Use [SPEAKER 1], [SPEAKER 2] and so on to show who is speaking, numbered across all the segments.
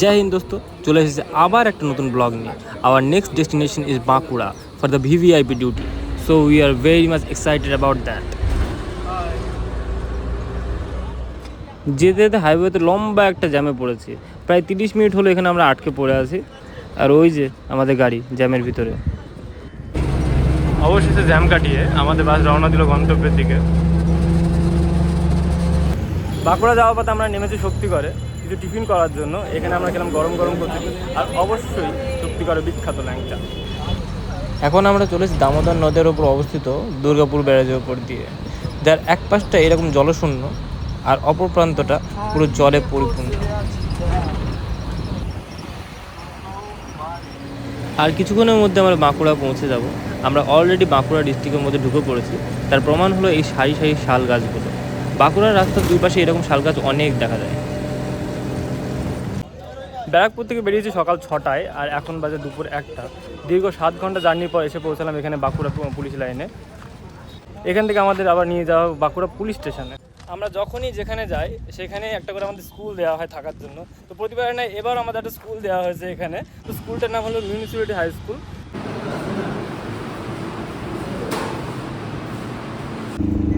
[SPEAKER 1] জয় হিন্দ দোস্ত, চলে এসেছে আবার একটা নতুন ব্লগ নিয়ে। Our next destination is Bankura for the VVIP duty so we are very much excited about that যেতে যেতে হাইওয়েতে লম্বা একটা জ্যামে পড়েছি, প্রায় তিরিশ মিনিট হলো এখানে আমরা আটকে পড়ে আছি। আর ওই যে আমাদের গাড়ি জ্যামের ভিতরে। অবশেষে জ্যাম কাটিয়ে আমাদের বাস রওনা দিল গন্তব্যের দিকে। বাঁকুড়া যাওয়ার পথে আমরা নেমেছি শক্তিগড়ে। কিছু টিফিন করার জন্য এখানে আমরা খেলাম গরম গরম করতে আর অবশ্যই শক্তিগড়ে বিখ্যাত ল্যাংচা। এখন আমরা চলেছি দামোদর নদের ওপর অবস্থিত দুর্গাপুর ব্যারেজের ওপর দিয়ে। যার এক পাশটা এরকম জলশূন্য আর অপর প্রান্তটা পুরো জলে পরিপূর্ণ। আর কিছুক্ষণের মধ্যে আমরা বাঁকুড়া পৌঁছে যাব। আমরা অলরেডি বাঁকুড়া ডিস্ট্রিক্টের মধ্যে ঢুকে পড়েছি। তার প্রমাণ হলো এই সারি সারি শাল গাছগুলো। বাঁকুড়ার রাস্তার দুই পাশে এরকম শাল গাছ অনেক দেখা যায়। ব্যারাকপুর থেকে বেরিয়েছি সকাল ছটায় আর এখন বাজে দুপুর একটা। দীর্ঘ সাত ঘণ্টা জার্নির পর এসে পৌঁছালাম এখানে বাঁকুড়া পুলিশ লাইনে। এখান থেকে আমাদের আবার নিয়ে যাওয়া বাঁকুড়া পুলিশ স্টেশনে। আমরা যখনই যেখানে যাই সেখানে একটা করে আমাদের স্কুল দেওয়া হয় থাকার জন্য। তো প্রতিবার না এবার আমাদের একটা স্কুল দেওয়া হয়েছে এখানে। তো স্কুলটার নাম হলো মিউনিসিপ্যালিটি হাই স্কুল।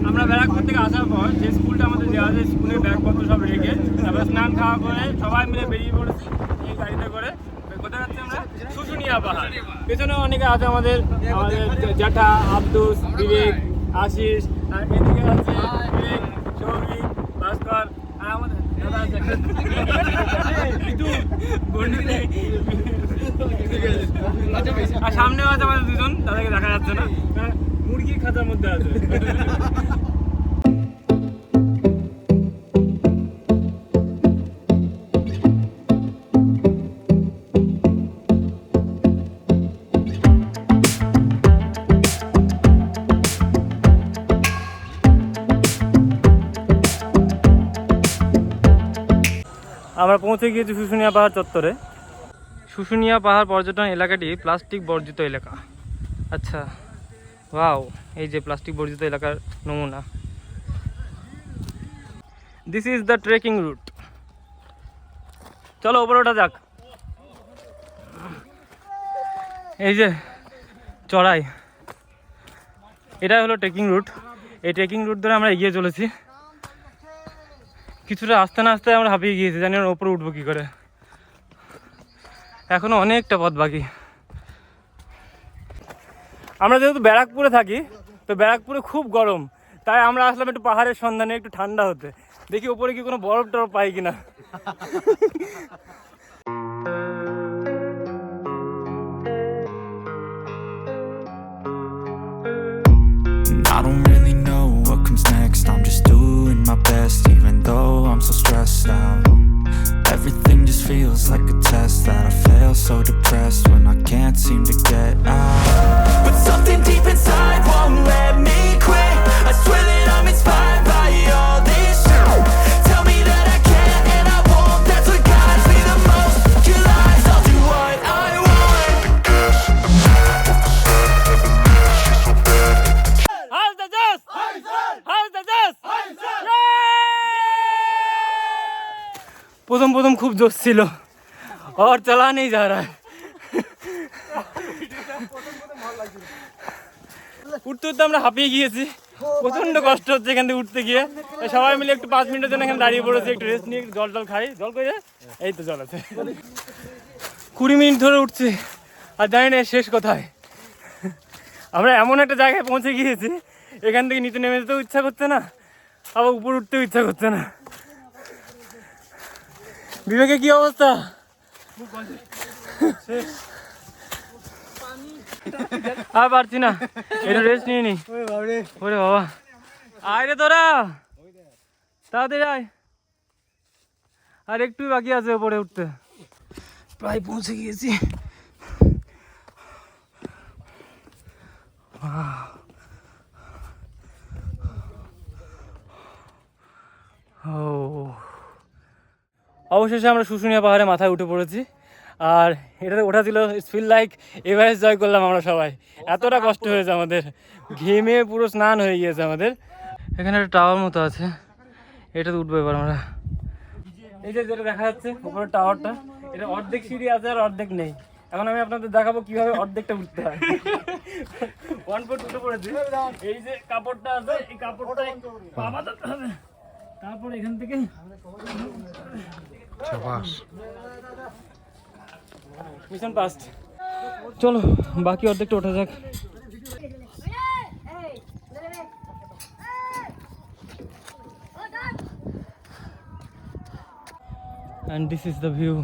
[SPEAKER 1] আমরা ব্যারাকপুর থেকে আসার পর যে স্কুলটা আমাদের দেওয়া আছে, স্কুলের ব্যাগপত্র সব রেখে তারপরে স্নান খাওয়া করে সবাই মিলে বেরিয়ে পড়েছি এই গাড়িতে করে কোথায় যাচ্ছি আমরা শুশুনিয়া পাহাড় পেছনে অনেকে আছে আমাদের আমাদের জ্যাঠা আব্দুস বিবেক আশিস আর এদিকে আছে বিবেক সৌভিক ভাস্কর আর আমাদের দাদা আছে। আর সামনেও আছে আমাদের দুজন তাদেরকে দেখা যাচ্ছে না। মুরগির খাতার মধ্যে আছে। আমরা পৌঁছে গিয়েছি শুশুনিয়া পাহাড় চত্বরে। শুশুনিয়া পাহাড় পর্যটন এলাকাটি প্লাস্টিক বর্জিত এলাকা। আচ্ছা ওয়াও, এই যে প্লাস্টিক বর্জিত এলাকার নমুনা। This is the trekking route চলো, ওপরে ওঠা যাক। এই যে চড়াই। এটাই হলো ট্রেকিং রুট এই ট্রেকিং রুট ধরে আমরা এগিয়ে চলেছি। কিছুটা আস্তে না আস্তে আমরা হাঁপিয়ে গিয়েছি জানি আমরা ওপরে উঠবো কী করে। এখনও অনেকটা পথ বাকি। আমরা যেহেতু ব্যারাকপুরে থাকি তো ব্যারাকপুরে খুব গরম। তাই আমরা আসলাম একটু পাহাড়ের সন্ধানে একটু ঠান্ডা হতে। দেখি ওপরে কি কোনো বরফ টরফ পাই কিনা।
[SPEAKER 2] I don't really know what comes next. I'm just doing my best, even though
[SPEAKER 1] জোশ ছিল। অর চালা নেই যা রা উঠতে উঠতে আমরা হাঁপিয়ে গিয়েছি। প্রচণ্ড কষ্ট হচ্ছে এখান থেকে উঠতে গিয়ে। সবাই মিলে একটু পাঁচ মিনিটের জন্য এখানে দাঁড়িয়ে পড়েছি, একটু রেস্ট নিয়ে জল টল খাই। জল করে এই তো জল আছে। কুড়ি মিনিট ধরে উঠছি। আর জানি না শেষ কোথায়। আমরা এমন একটা জায়গায় পৌঁছে গিয়েছি। এখান থেকে নিচে নেমে যেতেও ইচ্ছা করছে না, আবার উপর উঠতেও ইচ্ছা করছে না। বিবেকে কি অবস্থা? আর পারছি না। একটু রেস্ট নিয়ে নি। ওরে বাবা। আয় রে তোরা। তাড়াতাড়ি আয়। আর একটু বাকি আছে ওপরে উঠতে। প্রায় পৌঁছে গিয়েছি। ও অবশেষে আমরা শুশুনিয়া পাহাড়ে মাথায় উঠে পড়েছি। আর এটাতে ওঠা ছিল ফিল লাইক এভারেস্ট জয় করলাম আমরা সবাই। এতটা কষ্ট হয়েছে আমাদের। ঘেমে পুরো স্নান হয়ে গিয়েছে আমাদের। এখানে একটা টাওয়ার মতো আছে। এটাতে উঠবো এবার আমরা। এই যে যেটা দেখা যাচ্ছে, উপরের টাওয়ারটা এটা অর্ধেক সিঁড়ি আছে আর অর্ধেক নেই। এখন আমি আপনাদের দেখাবো কীভাবে অর্ধেকটা উঠতে হয়। ওয়ান ফুট উঠে এই যে কাপড়টা আছে, এই কাপড়টা হবে তারপর এখান থেকে মিশন পাস্ট চলো বাকি অর্ধেকটা ওঠা যাক। And this is the view.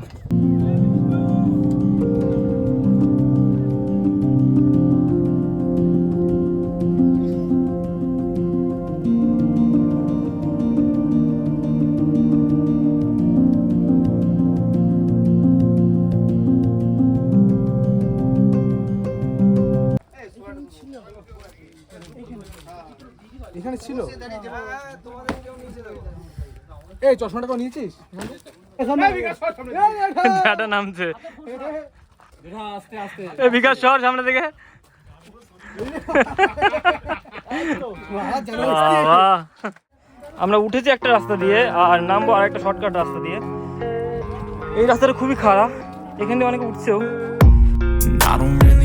[SPEAKER 3] এখানে ছিল? এই চশমাটা কেউ নিয়েছিস?
[SPEAKER 1] ঝাটা নামছে। এ বিকাশ শহর সামনে থেকে। আমরা উঠেছি একটা রাস্তা দিয়ে আর নামবো আর একটা শর্টকাট রাস্তা দিয়ে। এই রাস্তাটা খুবই খারাপ। এখান দিয়ে অনেকে উঠছেও।
[SPEAKER 2] I don't really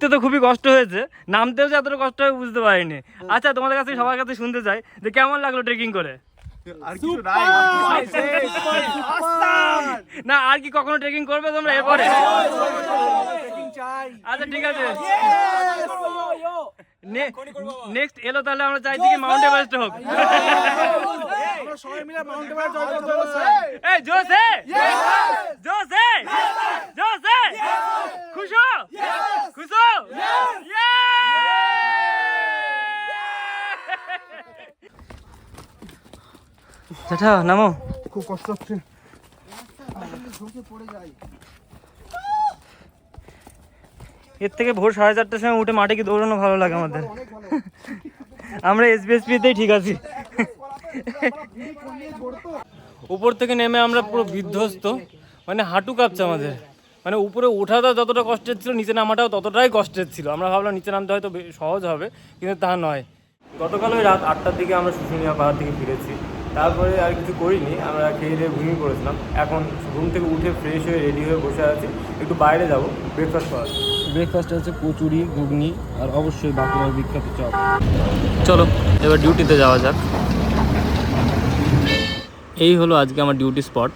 [SPEAKER 1] উঠতে তো খুবই কষ্ট হয়েছে নামতেও যে এতটা কষ্ট হবে বুঝতে পারিনি। আচ্ছা তোমাদের কাছে সবার কাছে শুনতে চাই যে কেমন লাগল ট্রেকিং করে? না আর কি কখনো ট্রেকিং করবে তোমরা এরপরে? আচ্ছা ঠিক আছে। নেক্সট এলো তাহলে আমরা চাইছি কি মাউন্ট এভারেস্ট হোক।
[SPEAKER 3] সবাই মিলে মাউন্ট এভারেস্ট জয় করতে
[SPEAKER 1] এই জোশ হে জোশ হে জোশ হে খুশ খুশ চাচা নামো
[SPEAKER 3] খুব কষ্ট হচ্ছে।
[SPEAKER 1] এর থেকে ভোর সাড়ে চারটার সময় উঠে মাঠে কি দৌড়ানো ভালো লাগে আমাদের। আমরা এসবিএসপিতেই ঠিক আছি। উপর থেকে নেমে আমরা পুরো বিধ্বস্ত মানে হাঁটু কাঁপছে আমাদের। মানে উপরে ওঠাটা যতটা কষ্টের ছিল নিচে নামাটাও ততটাই কষ্টের ছিল। আমরা ভাবলাম নিচে নামতে হয়তো সহজ হবে কিন্তু তা নয়। গতকাল ওই রাত আটটার দিকে আমরা শুশুনিয়া পাহাড় থেকে ফিরেছি। তারপরে আর কিছু করিনি আমরা খেয়ে দিয়ে ঘুমিয়ে পড়েছিলাম। এখন ঘুম থেকে উঠে ফ্রেশ হয়ে রেডি হয়ে বসে আছি। একটু বাইরে যাব ব্রেকফাস্ট করার ব্রেকফাস্টে আছে কচুরি ঘুগনি আর অবশ্যই বাঁকুড়ার বিখ্যাত চপ। চলো এবার ডিউটিতে যাওয়া যাক। এই হলো আজকে আমার ডিউটি স্পট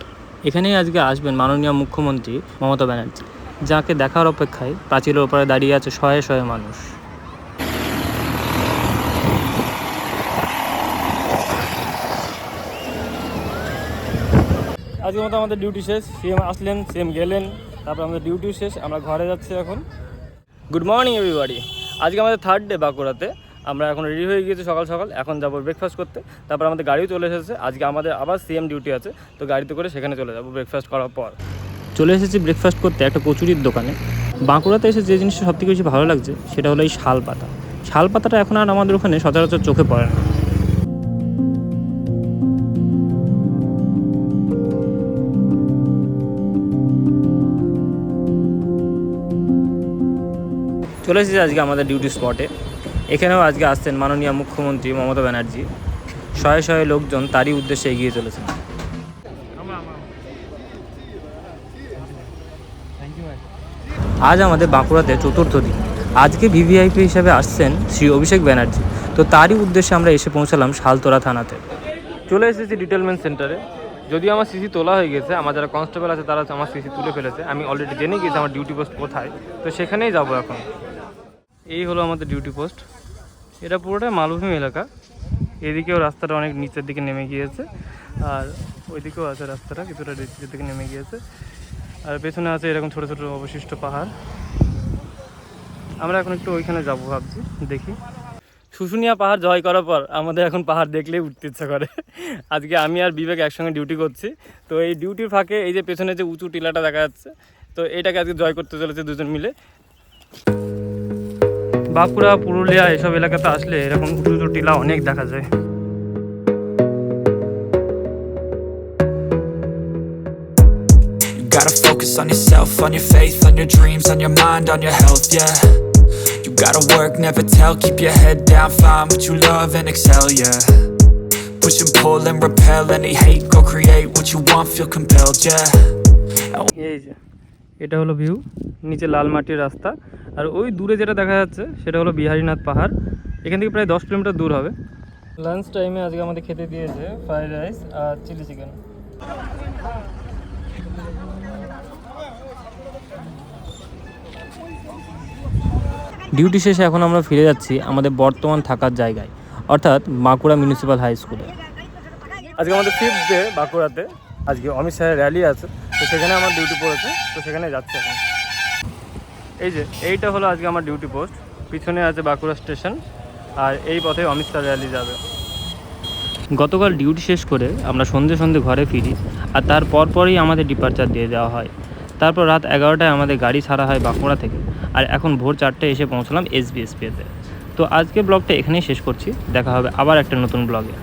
[SPEAKER 1] এখানেই আজকে আসবেন মাননীয় মুখ্যমন্ত্রী মমতা ব্যানার্জি, যাকে দেখার অপেক্ষায় প্রাচীরের ওপরে দাঁড়িয়ে আছে শয়ে শয়ে মানুষ। আজকের মতো আমাদের ডিউটি শেষ, সিএম আসলেন, সিএম গেলেন, তারপর আমাদের ডিউটি শেষ, আমরা ঘরে যাচ্ছি এখন। গুড মর্নিং এভরিবাডি আজকে আমাদের থার্ড ডে বাঁকুড়াতে। আমরা এখন রেডি হয়ে গিয়েছি সকাল সকাল, এখন যাব ব্রেকফাস্ট করতে। তারপর আমাদের গাড়িও চলে এসেছে, আজকে আমাদের আবার সিএম ডিউটি আছে, তো গাড়িতে করে সেখানে চলে যাব ব্রেকফাস্ট করার পর। চলে এসেছি ব্রেকফাস্ট করতে একটা কচুরির দোকানে। বাঁকুড়াতে এসে যে জিনিসটা সবথেকে বেশি ভালো লাগছে, সেটা হলো এই শাল পাতা। শাল পাতাটা এখন আর আমাদের ওখানে সচরাচর চোখে পড়ে না। চলে এসেছি আজকে আমাদের ডিউটি স্পটে এখানেও আজকে আসছেন মাননীয় মুখ্যমন্ত্রী মমতা ব্যানার্জি। শয়ে শয়ে লোকজন তারই উদ্দেশ্যে এগিয়ে চলেছেন। আজ আমাদের বাঁকুড়াতে চতুর্থ দিন। আজকে ভিভিআইপি হিসাবে আসছেন শ্রী অভিষেক ব্যানার্জি। তো তারই উদ্দেশ্যে আমরা এসে পৌঁছালাম শালতোরা থানাতে। চলে এসেছি ডিটেলমেন্ট সেন্টারে যদিও আমার সিসি তোলা হয়ে গেছে, আমার যারা কনস্টেবল আছে তারা আমার সিসি তুলে ফেলেছে। আমি অলরেডি জেনে গেছি আমার ডিউটি পোস্ট কোথায়। তো সেখানেই যাব এখন। এই হলো আমাদের ডিউটি পোস্ট এটা পুরোটাই মালভূমি এলাকা। এদিকেও রাস্তাটা অনেক নিচের দিকে নেমে গিয়েছে। আর ওইদিকেও আছে রাস্তাটা, কিছুটা নিচের দিকে নেমে গিয়েছে। আর পেছনে আছে এরকম ছোট ছোট অবশিষ্ট পাহাড়। আমরা এখন একটু ওইখানে যাব ভাবছি, দেখি। শুশুনিয়া পাহাড় জয় করার পর আমাদের এখন পাহাড় দেখলেই উঠতে ইচ্ছা করে। আজকে আমি আর বিবেক একসঙ্গে ডিউটি করছি। তো এই ডিউটির ফাঁকে এই যে পেছনে যে উঁচু টিলাটা দেখা যাচ্ছে, তো এটাকে আজকে জয় করতে চলেছে দুজন মিলে। বাঁকুড়া পুরুলিয়া এসব এলাকাতে আসলে এরকম উঁচু উঁচু টিলা অনেক দেখা যায়
[SPEAKER 2] You gotta focus on yourself, on your faith, on your dreams, on your mind, on your health, yeah. You gotta work, never tell, keep your head down, find what you love and excel, yeah. Push and pull and repel any hate, go create what you want, feel compelled, yeah.
[SPEAKER 1] এটা হলো view নিচে লাল মাটির রাস্তা। আর ওই দূরে যেটা দেখা যাচ্ছে সেটা হলো বিহারীনাথ পাহাড়। এখান থেকে প্রায় দশ কিলোমিটার দূর হবে। লাঞ্চ টাইমে আজকে আমাদের খেতে দিয়েছে ফ্রাইড রাইস আর চিলি চিকেন ডিউটি শেষে এখন আমরা ফিরে যাচ্ছি আমাদের বর্তমান থাকার জায়গায় অর্থাৎ বাঁকুড়া মিউনিসিপ্যাল হাই স্কুলে আজকে আমাদের ফিফথ ডে বাঁকুড়াতে। আজকে অমিত শাহের র্যালি আছে, তো সেখানে আমার ডিউটি পড়েছে, তো সেখানে যাচ্ছে এখন। এই যে, এইটা হলো আজকে আমার ডিউটি পোস্ট পিছনে আছে বাঁকুড়া স্টেশন আর এই পথে অমিত শাহ র্যালি যাবে। গতকাল ডিউটি শেষ করে আমরা সন্ধে সন্ধে ঘরে ফিরি, আর তার পরপরই আমাদের ডিপার্চার দিয়ে দেওয়া হয়। তারপর রাত এগারোটায় আমাদের গাড়ি ছাড়া হয় বাঁকুড়া থেকে, আর এখন ভোর চারটে এসে পৌঁছলাম এসবিএসপিতে তো। আজকে ব্লগটা এখানেই শেষ করছি, দেখা হবে আবার একটা নতুন ব্লগে